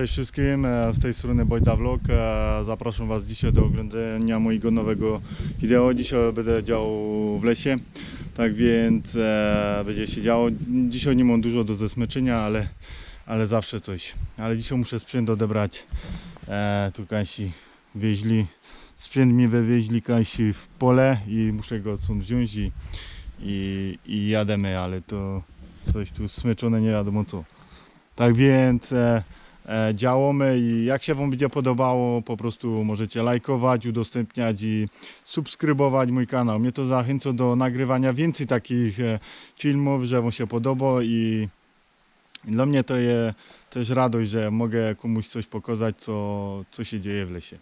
cześć wszystkim, e, z tej strony Bojda Vlog. E, Zapraszam Was dzisiaj do oglądania mojego nowego wideo. Dzisiaj będę działał w lesie, tak więc e, będzie się działo. Dzisiaj nie mam dużo do zesmyczenia, ale, ale zawsze coś. Ale dzisiaj muszę sprzęt odebrać. E, tu Kasi wieźli, sprzęt mi wywieźli Kasi w pole i muszę go stąd wziąć i, i, i jademy, ale to coś tu smyczone nie wiadomo co. Tak więc e, e, działamy i jak się Wam będzie podobało, po prostu możecie lajkować, udostępniać i subskrybować mój kanał. Mnie to zachęca do nagrywania więcej takich e, filmów, że Wam się podoba i dla mnie to jest też radość, że mogę komuś coś pokazać, co, co się dzieje w lesie.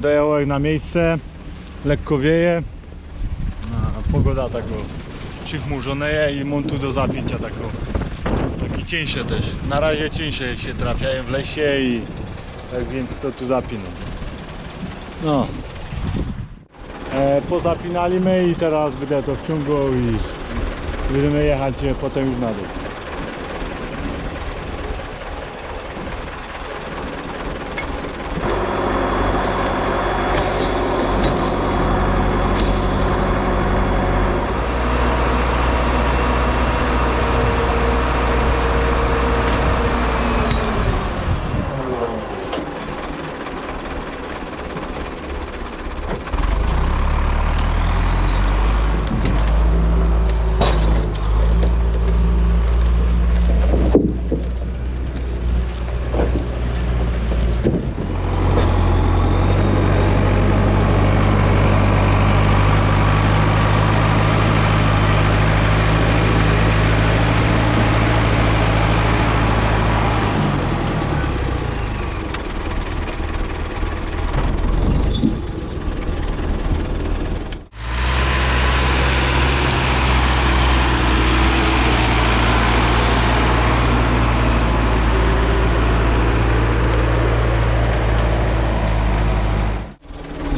E, Dojechałem na miejsce, lekko wieje, a pogoda tak przychmurzone i mam tu do zapięcia taką, taki cieńsze też. Na razie cieńsze się trafiają w lesie i tak więc to tu zapinam. No. E, pozapinaliśmy i teraz będę to wciągał i będziemy jechać e, potem już na dół.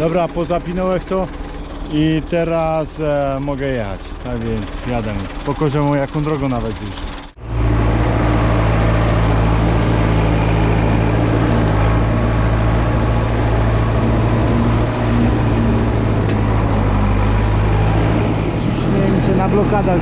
Dobra, pozapinąłem to i teraz e, mogę jechać. Tak więc jadę. Pokażę mu jaką drogą nawet już. Się na blokadach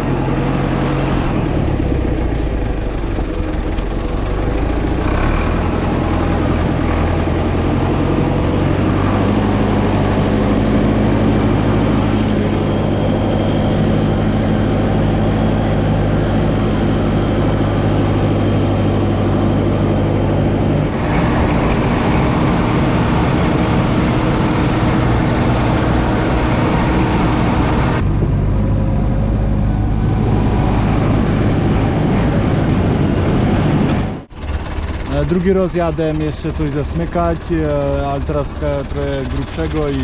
Drugi raz jadę jeszcze coś zasmykać, e, ale teraz trochę grubszego i,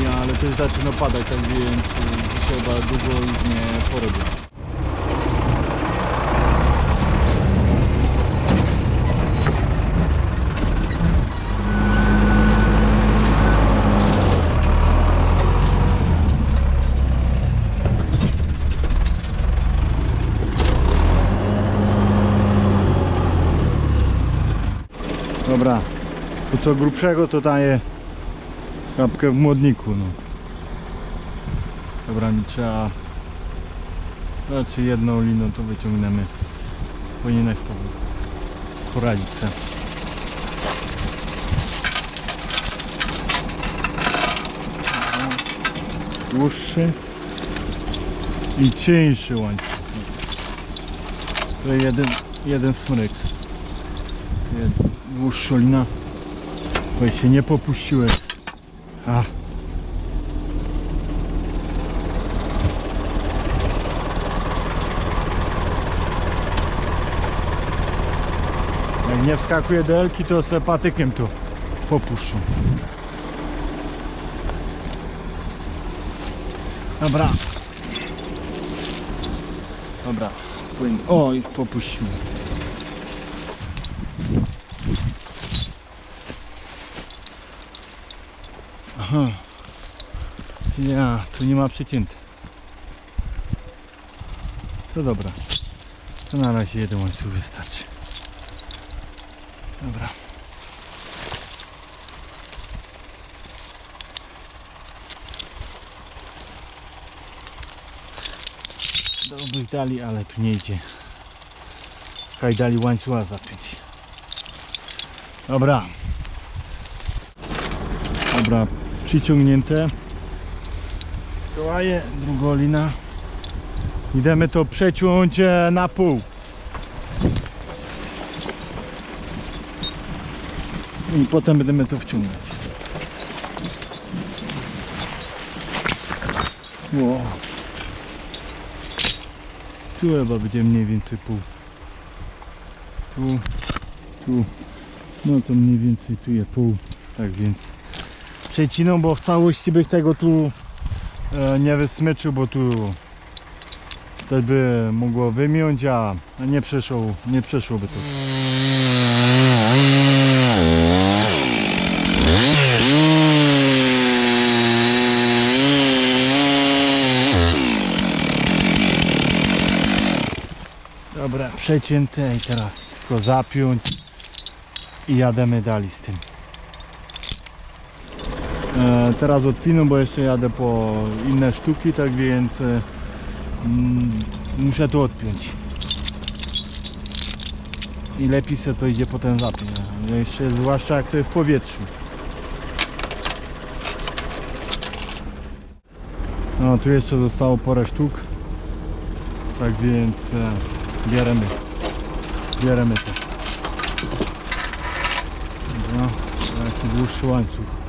i ale też zaczyna padać, tak więc e, dzisiaj chyba długo nie porobię. Dobra, to co grubszego to daje kapkę w młodniku. No. Dobra, mi trzeba znaczy jedną liną to wyciągniemy. Powinieneś to poradzić sobie. dłuższy i cieńszy łańcuch. To jeden, jeden smryk. Jest dłuższa lina. Bo się nie popuściłem. A. Jak nie wskakuje do elki, to se patykiem tu popuszczą. Dobra. Dobra. Płyn. O, i popuściłem. Aha. Ja, tu nie ma przecięty. To dobra. To na razie jeden łańcuch wystarczy. Dobra. Dobrych dali, ale tu nie idzie. Kaj dali łańcucha zapiąć. Dobra. Dobra, przyciągnięte. Kołaje, drugolina. Idziemy to przeciąć e, na pół. I potem będziemy to wciągać. Wow. Tu chyba będzie mniej więcej pół. Tu, tu. No to mniej więcej tu jest pół. Tak więc przeciną, bo w całości bych tego tu e, nie wysmyczył, bo tu to by mogło wymiąć, a nie przeszło, nie przeszłoby to. Dobra, przecięte i teraz tylko zapiąć i jademy dalej z tym. E, teraz odpinę, bo jeszcze jadę po inne sztuki, tak więc e, mm, muszę to odpiąć. I lepiej se to idzie potem zapiąć. No, Jeszcze zwłaszcza jak to jest w powietrzu. No tu jeszcze zostało parę sztuk. Tak więc e, bierzemy. Bierzemy to. Dobra, taki dłuższy łańcuch.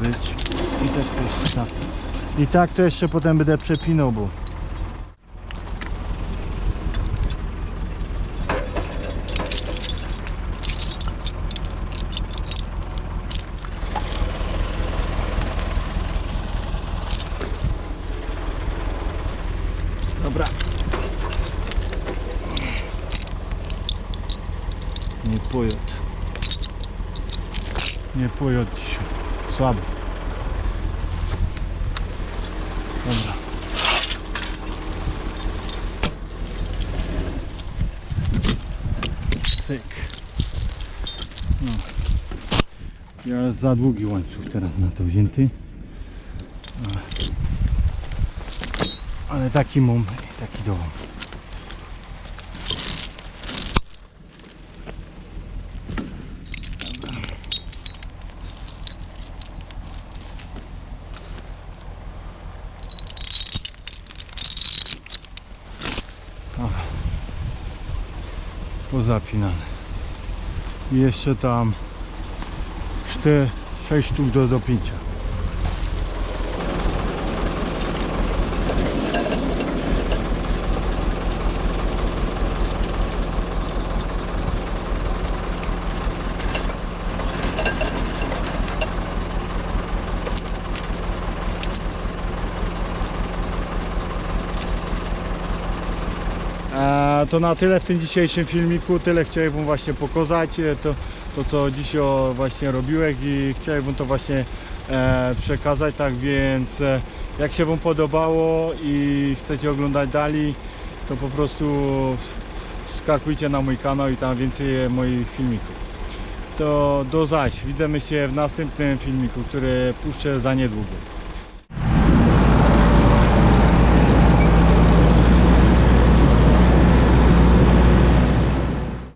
Być. I tak to jeszcze tak. I tak to jeszcze potem będę przepinał, bo Dobra. Nie pojot. Nie pojot dzisiaj. Słabo. Dobra. Syk. No. Ja za długi łańcuch teraz na to wzięty. Ale, taki mam taki dołam. Pozapinane. I jeszcze tam 4, 6 sztuk do dopięcia. To na tyle w tym dzisiejszym filmiku, tyle chciałem Wam właśnie pokazać, e, to, to co dzisiaj właśnie robiłem i chciałem Wam to właśnie e, przekazać, tak więc e, jak się Wam podobało i chcecie oglądać dalej, to po prostu skakujcie na mój kanał i tam więcej moich filmików. To do zaś, widzimy się w następnym filmiku, który puszczę za niedługo.